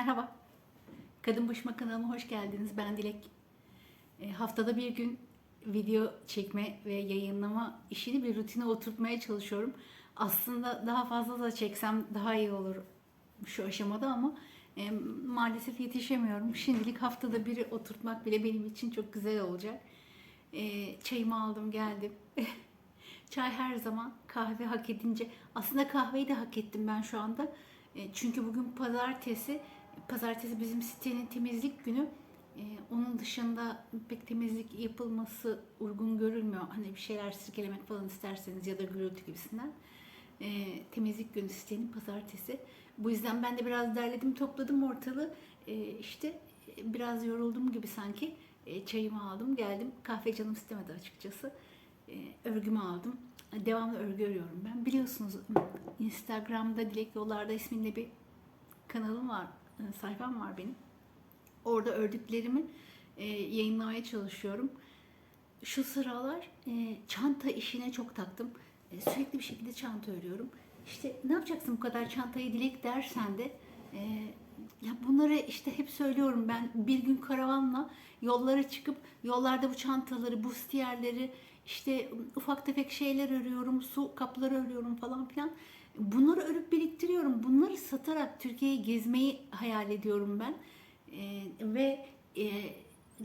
Merhaba. Kadın Başıma kanalıma hoş geldiniz. Ben Dilek. E, haftada bir gün video çekme ve yayınlama işini bir rutine oturtmaya çalışıyorum. Aslında daha fazla da çeksem daha iyi olur şu aşamada ama e, maalesef yetişemiyorum. Şimdilik haftada biri oturtmak bile benim için çok güzel olacak. E, çayımı aldım geldim. Çay her zaman kahve hak edince aslında kahveyi de hak ettim ben şu anda. E, Çünkü bugün pazartesi. Pazartesi bizim sitenin temizlik günü. E, Onun dışında pek temizlik yapılması uygun görülmüyor. Hani bir şeyler sirkelemek falan isterseniz ya da gürültü gibisinden. E, Temizlik günü sitenin pazartesi. Bu yüzden ben de biraz derledim topladım ortalığı. E, İşte e, biraz yoruldum gibi sanki. E, Çayımı aldım geldim. Kahve canım istemedi açıkçası. E, Örgümü aldım. Devamlı örgü örüyorum ben. Biliyorsunuz Instagram'da Dilek Yollarda isminde bir kanalım var, sayfam var benim. Orada ördüklerimi e, yayınlamaya çalışıyorum. Şu sıralar e, çanta işine çok taktım. E, sürekli bir şekilde çanta örüyorum. İşte ne yapacaksın bu kadar çantayı Dilek dersen de e, ya bunları işte hep söylüyorum ben bir gün karavanla yollara çıkıp yollarda bu çantaları, bustiyerleri, işte ufak tefek şeyler örüyorum, su kapları örüyorum falan filan. Bunları örüp biriktiriyorum. Bunları satarak Türkiye'yi gezmeyi hayal ediyorum ben. Ee, ve e,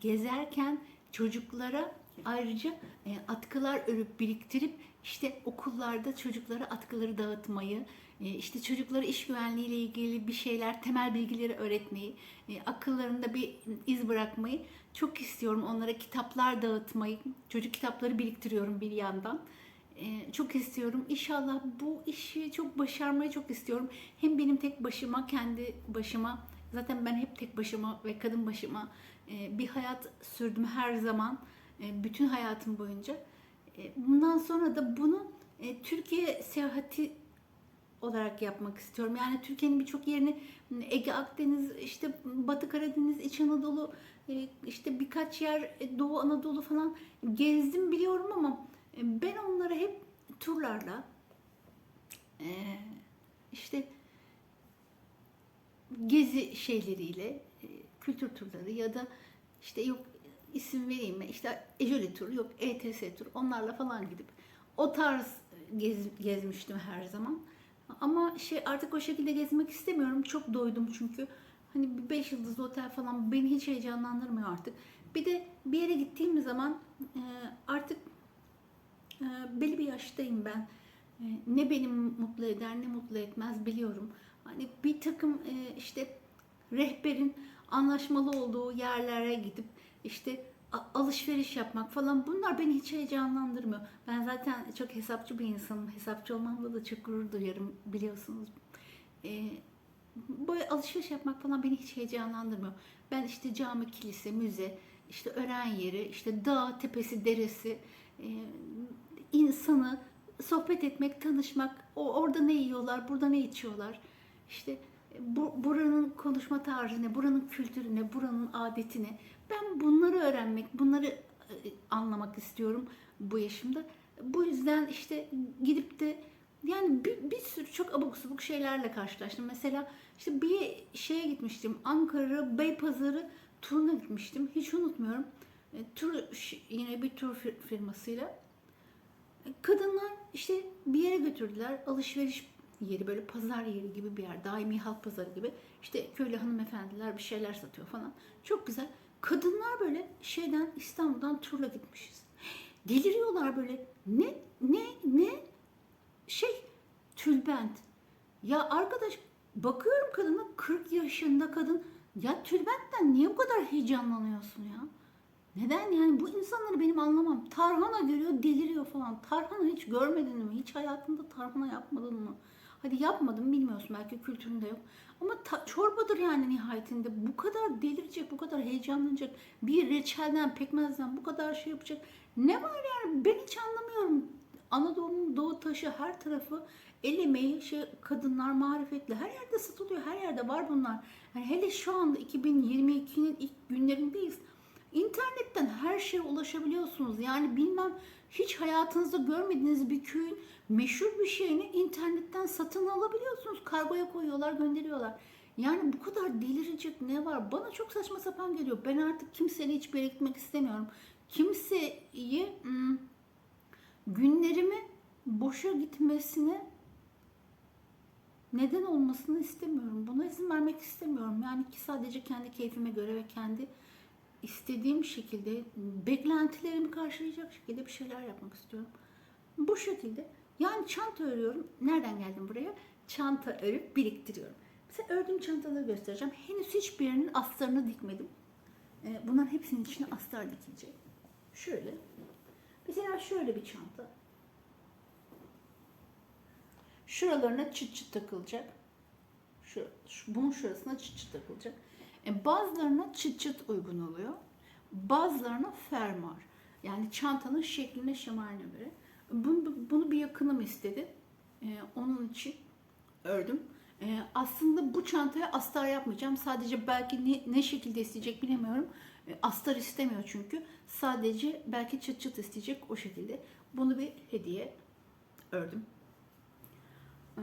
gezerken çocuklara ayrıca e, atkılar örüp biriktirip işte okullarda çocuklara atkıları dağıtmayı, e, işte çocuklara iş güvenliği ile ilgili bir şeyler, temel bilgileri öğretmeyi, e, akıllarında bir iz bırakmayı çok istiyorum. Onlara kitaplar dağıtmayı, çocuk kitapları biriktiriyorum bir yandan. E, çok istiyorum. İnşallah bu işi çok başarmayı çok istiyorum. Hem benim tek başıma, kendi başıma, zaten ben hep tek başıma ve kadın başıma e, bir hayat sürdüm her zaman. E, bütün hayatım boyunca. E, bundan sonra da bunu Türkiye seyahati olarak yapmak istiyorum. Yani Türkiye'nin birçok yerini Ege, Akdeniz, işte Batı Karadeniz, İç Anadolu, işte birkaç yer Doğu Anadolu falan gezdim biliyorum ama ben onları hep turlarla e, işte gezi şeyleriyle, e, kültür turları ya da işte yok isim vereyim mi? İşte Ejoli tur, yok ETS tur onlarla falan gidip o tarz gez, gezmiştim her zaman. Ama şey artık o şekilde gezmek istemiyorum. Çok doydum çünkü. Hani bir beş yıldızlı otel falan beni hiç heyecanlandırmıyor artık. Bir de bir yere gittiğim zaman e, artık e, belli bir yaştayım ben. E, ne beni mutlu eder ne mutlu etmez biliyorum. Hani bir takım e, işte rehberin anlaşmalı olduğu yerlere gidip işte alışveriş yapmak falan bunlar beni hiç heyecanlandırmıyor. Ben zaten çok hesapçı bir insanım. Hesapçı olmamla da çok gurur duyarım biliyorsunuz. Ee, böyle alışveriş yapmak falan beni hiç heyecanlandırmıyor. Ben işte cami, kilise, müze, işte öğren yeri, işte dağ, tepesi, deresi, e, insanı sohbet etmek, tanışmak, o orada ne yiyorlar, burada ne içiyorlar, işte bu, buranın konuşma tarzı ne, buranın kültürü ne, buranın adeti ne. Ben bunları öğrenmek, bunları e, anlamak istiyorum bu yaşımda. Bu yüzden işte gidip de yani bir, bir sürü çok abuk subuk şeylerle karşılaştım. Mesela işte bir şeye gitmiştim. Ankara Beypazarı turuna gitmiştim. Hiç unutmuyorum. E, tur yine bir tur fir- firmasıyla. Kadınlar işte bir yere götürdüler. Alışveriş yeri böyle pazar yeri gibi bir yer. Daimi halk pazarı gibi. İşte köylü hanımefendiler bir şeyler satıyor falan. Çok güzel. Kadınlar böyle şeyden İstanbul'dan turla gitmişiz. Deliriyorlar böyle. Ne ne ne şey tülbent. Ya arkadaş bakıyorum kadına 40 yaşında kadın. Ya tülbentten niye bu kadar heyecanlanıyorsun ya? Neden yani bu insanları benim anlamam. Tarhana görüyor deliriyor falan. Tarhana hiç görmedin mi? Hiç hayatında tarhana yapmadın mı? Hadi yapmadım bilmiyorsun belki kültüründe yok. Ama ta- çorbadır yani nihayetinde. Bu kadar delirecek, bu kadar heyecanlanacak. Bir reçelden, pekmezden bu kadar şey yapacak. Ne var yani ben hiç anlamıyorum. Anadolu'nun doğu taşı her tarafı el emeği, şey, kadınlar marifetli. Her yerde satılıyor, her yerde var bunlar. Yani hele şu anda 2022'nin ilk günlerindeyiz. İnternetten her şeye ulaşabiliyorsunuz. Yani bilmem hiç hayatınızda görmediğiniz bir köyün meşhur bir şeyini internetten satın alabiliyorsunuz. Kargoya koyuyorlar, gönderiyorlar. Yani bu kadar delirecek ne var? Bana çok saçma sapan geliyor. Ben artık kimseyle hiçbir yere istemiyorum. Kimseyi hmm, günlerimi boşa gitmesine neden olmasını istemiyorum. Buna izin vermek istemiyorum. Yani ki sadece kendi keyfime göre ve kendi istediğim şekilde beklentilerimi karşılayacak şekilde bir şeyler yapmak istiyorum. Bu şekilde. Yani çanta örüyorum. Nereden geldim buraya? Çanta örüp biriktiriyorum. Mesela ördüğüm çantaları göstereceğim. Henüz hiçbirinin astarını dikmedim. Ee, Bunların hepsinin içine astar dikilecek. Şöyle. Mesela şöyle bir çanta. Şuralarına çıt çıt takılacak. Şu, şu bunun şurasına çıt çıt takılacak. E, bazılarına çıt çıt uygun oluyor. Bazılarına fermuar. Yani çantanın şekline şemaline göre. Bunu, bunu bir yakınım istedi. E, onun için ördüm. E, aslında bu çantaya astar yapmayacağım. Sadece belki ne, ne şekilde isteyecek bilemiyorum. E, astar istemiyor çünkü. Sadece belki çıt çıt isteyecek o şekilde. Bunu bir hediye ördüm. Ee,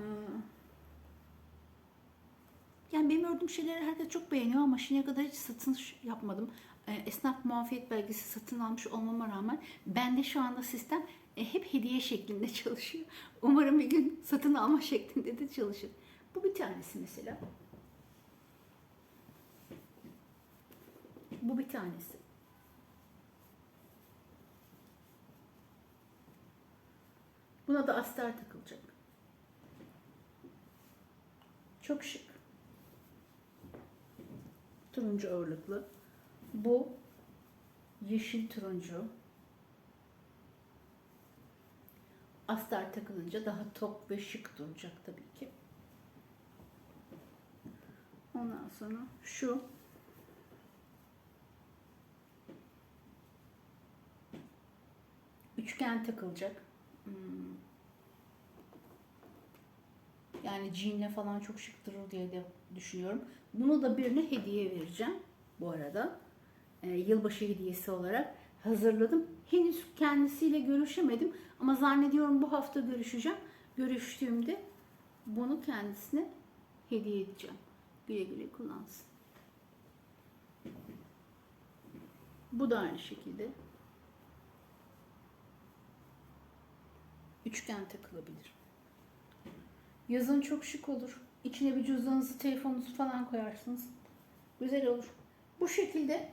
Yani benim ördüğüm şeyleri herkes çok beğeniyor ama şimdiye kadar hiç satın yapmadım. Ee, Esnaf muafiyet belgesi satın almış olmama rağmen bende şu anda sistem e, hep hediye şeklinde çalışıyor. Umarım bir gün satın alma şeklinde de çalışır. Bu bir tanesi mesela. Bu bir tanesi. Buna da astar takılacak. Çok şık. Turuncu ağırlıklı. Bu yeşil turuncu. Astar takılınca daha tok ve şık duracak tabii ki. Ondan sonra şu üçgen takılacak. Hmm. Yani jeanle falan çok şık durur diye de düşünüyorum. Bunu da birine hediye vereceğim bu arada. Ee, yılbaşı hediyesi olarak hazırladım. Henüz kendisiyle görüşemedim ama zannediyorum bu hafta görüşeceğim. Görüştüğümde bunu kendisine hediye edeceğim. Güle güle kullansın. Bu da aynı şekilde. Üçgen takılabilir. Yazın çok şık olur. İçine bir cüzdanınızı, telefonunuzu falan koyarsınız. Güzel olur. Bu şekilde.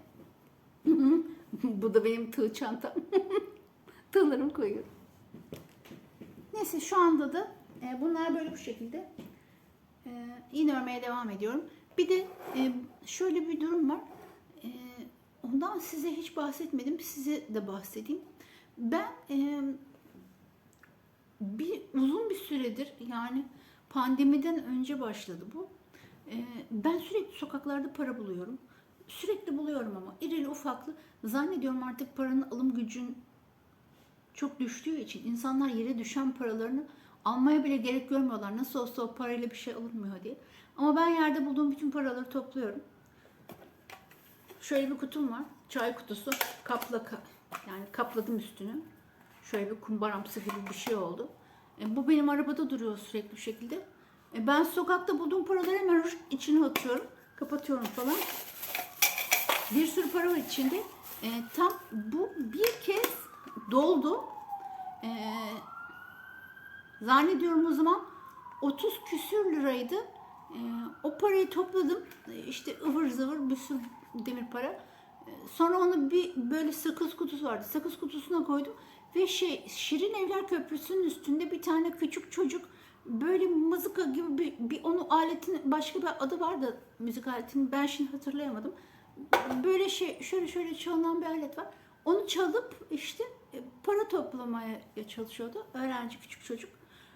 Bu da benim tığ çantam. Tığlarımı koyuyorum. Neyse şu anda da e, bunlar böyle bu şekilde. E, yine örmeye devam ediyorum. Bir de e, şöyle bir durum var. E, ondan size hiç bahsetmedim. Size de bahsedeyim. Ben e, bir uzun bir süredir yani pandemiden önce başladı bu. Ee, ben sürekli sokaklarda para buluyorum. Sürekli buluyorum ama irili ufaklı. Zannediyorum artık paranın alım gücün çok düştüğü için insanlar yere düşen paralarını almaya bile gerek görmüyorlar. Nasıl olsa o parayla bir şey alınmıyor diye. Ama ben yerde bulduğum bütün paraları topluyorum. Şöyle bir kutum var. Çay kutusu. Kapla ka- yani kapladım üstünü. Şöyle bir kumbaramsı gibi bir şey oldu. E, bu benim arabada duruyor sürekli bu şekilde. E, ben sokakta bulduğum paraları hemen içine atıyorum. Kapatıyorum falan. Bir sürü para var içinde. E, tam bu bir kez doldu. E, zannediyorum o zaman 30 küsür liraydı. E, o parayı topladım. E, işte ıvır zıvır bir sürü demir para. Sonra onu bir böyle sakız kutusu vardı. Sakız kutusuna koydum. Ve şey Şirin Evler Köprüsü'nün üstünde bir tane küçük çocuk böyle mızıka gibi bir, bir onun aletin başka bir adı vardı müzik aletinin ben şimdi hatırlayamadım. Böyle şey şöyle şöyle çalınan bir alet var. Onu çalıp işte e, para toplamaya çalışıyordu öğrenci küçük çocuk.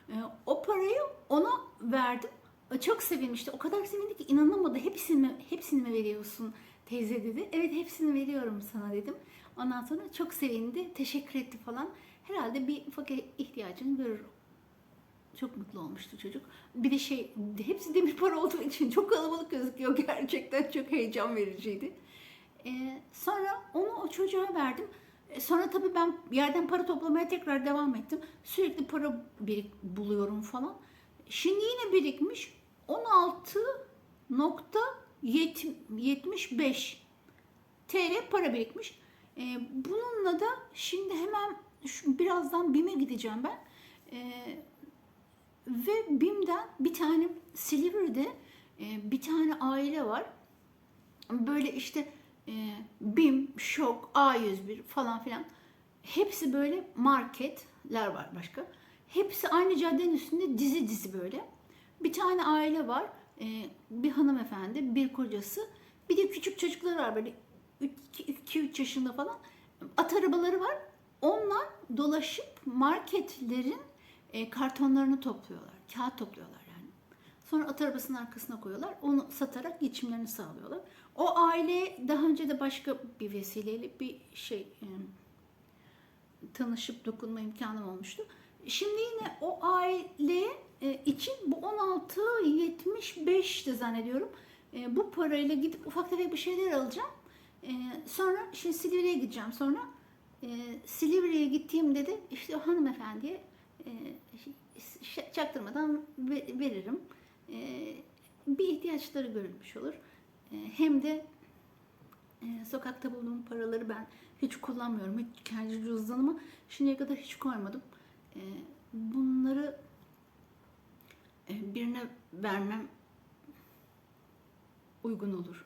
E, O parayı ona verdim. E, Çok sevinmişti. O kadar sevindi ki inanamadı. Hepsini hepsini mi veriyorsun teyze dedi. Evet hepsini veriyorum sana dedim. Ondan sonra çok sevindi. Teşekkür etti falan. Herhalde bir ufak ihtiyacını görür. Çok mutlu olmuştu çocuk. Bir de şey hepsi demir para olduğu için çok kalabalık gözüküyor. Gerçekten çok heyecan vericiydi. Ee, sonra onu o çocuğa verdim. Ee, Sonra tabii ben yerden para toplamaya tekrar devam ettim. Sürekli para birik buluyorum falan. Şimdi yine birikmiş. 16 nokta 75 TL para birikmiş. Ee, bununla da şimdi hemen birazdan BİM'e gideceğim ben. Ee, ve BİM'den bir tane Silivri'de e, bir tane aile var. Böyle işte e, BİM, Şok, A101 falan filan. Hepsi böyle marketler var başka. Hepsi aynı caddenin üstünde dizi dizi böyle. Bir tane aile var. E, bir hanımefendi, bir kocası. Bir de küçük çocuklar var böyle 2-3 yaşında falan. At arabaları var. Onlar dolaşıp marketlerin e, kartonlarını topluyorlar. Kağıt topluyorlar yani. Sonra at arabasının arkasına koyuyorlar. Onu satarak geçimlerini sağlıyorlar. O aile daha önce de başka bir vesileyle bir şey e, tanışıp dokunma imkanım olmuştu. Şimdi yine o aile e, için bu 16.75'ti zannediyorum. E, bu parayla gidip ufak tefek bir şeyler alacağım. E, sonra şimdi Silivri'ye gideceğim sonra. E, Silivri'ye gittiğimde de işte hanımefendiye e, ş- çaktırmadan ve- veririm. E, bir ihtiyaçları görülmüş olur. E, hem de e, sokakta bulduğum paraları ben hiç kullanmıyorum. Hiç kendi cüzdanıma şimdiye kadar hiç koymadım. E, bunları birine vermem uygun olur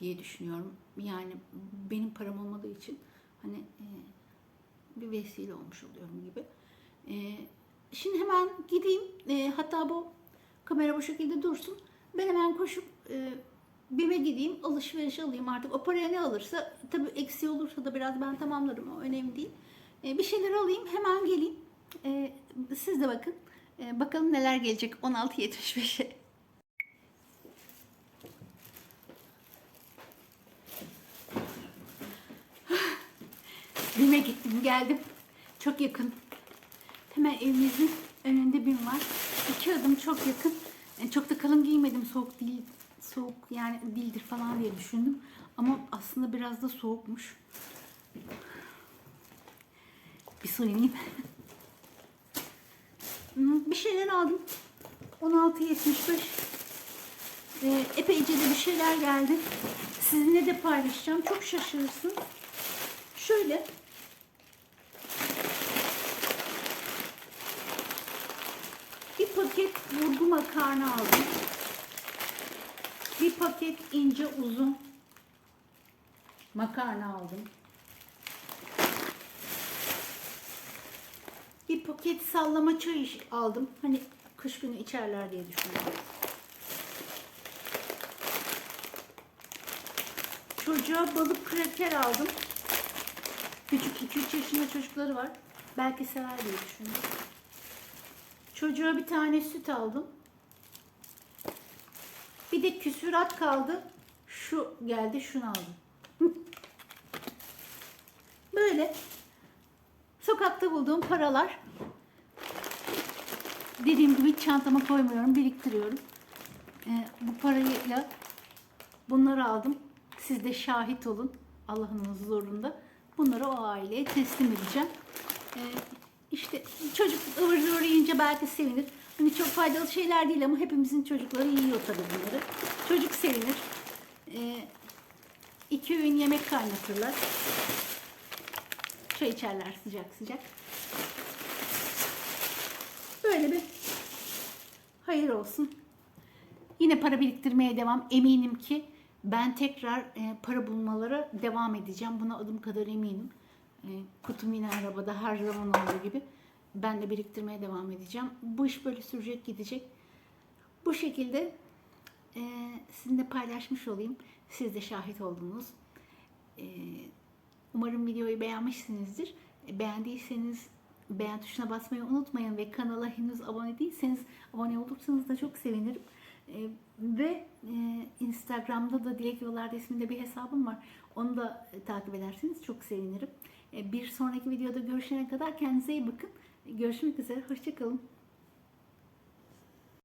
diye düşünüyorum. Yani benim param olmadığı için hani e, bir vesile olmuş oluyorum gibi. E, şimdi hemen gideyim. E, hatta bu kamera bu şekilde dursun. Ben hemen koşup e, BİM'e gideyim, alışveriş alayım artık. O paraya ne alırsa, tabii eksiği olursa da biraz ben tamamlarım, o önemli değil. E, bir şeyler alayım, hemen geleyim. E, siz de bakın. E, bakalım neler gelecek 16.75'e. BİM'e gittim, geldim. Çok yakın. Hemen evimizin önünde BİM var. İki adım çok yakın. E, çok da kalın giymedim, soğuk değil, soğuk yani değildir falan diye düşündüm. Ama aslında biraz da soğukmuş. Bir soyunayım. Bir şeyler aldım. 16.75. Ee, epeyce de bir şeyler geldi. Sizinle de paylaşacağım. Çok şaşırırsın. Şöyle. Bir paket vurgu makarna aldım. Bir paket ince uzun makarna aldım. Bir paket sallama çay aldım. Hani kış günü içerler diye düşünüyorum. Çocuğa balık kraker aldım. Küçük 2-3 yaşında çocukları var. Belki sever diye düşünüyorum. Çocuğa bir tane süt aldım. Bir de küsürat kaldı. Şu geldi şunu aldım. Böyle sokakta bulduğum paralar. Dediğim gibi çantama koymuyorum, biriktiriyorum. Ee, bu parayla bunları aldım. Siz de şahit olun Allah'ın huzurunda. Bunları o aileye teslim edeceğim. Ee, işte çocuk ıvır zıvır yiyince belki sevinir. Hani çok faydalı şeyler değil ama hepimizin çocukları yiyor tabii bunları. Çocuk sevinir. Ee, iki öğün yemek kaynatırlar. Çay içerler sıcak sıcak. Böyle bir hayır olsun. Yine para biriktirmeye devam. Eminim ki ben tekrar e, para bulmalara devam edeceğim. Buna adım kadar eminim. E, kutum yine arabada her zaman olduğu gibi. Ben de biriktirmeye devam edeceğim. Bu iş böyle sürecek gidecek. Bu şekilde e, sizinle paylaşmış olayım. Siz de şahit oldunuz. Umarım videoyu beğenmişsinizdir. Beğendiyseniz beğen tuşuna basmayı unutmayın ve kanala henüz abone değilseniz abone olursanız da çok sevinirim. E, ve e, Instagram'da da Dilek Yollarda isminde bir hesabım var. Onu da e, takip ederseniz çok sevinirim. E, bir sonraki videoda görüşene kadar kendinize iyi bakın. Görüşmek üzere. Hoşçakalın.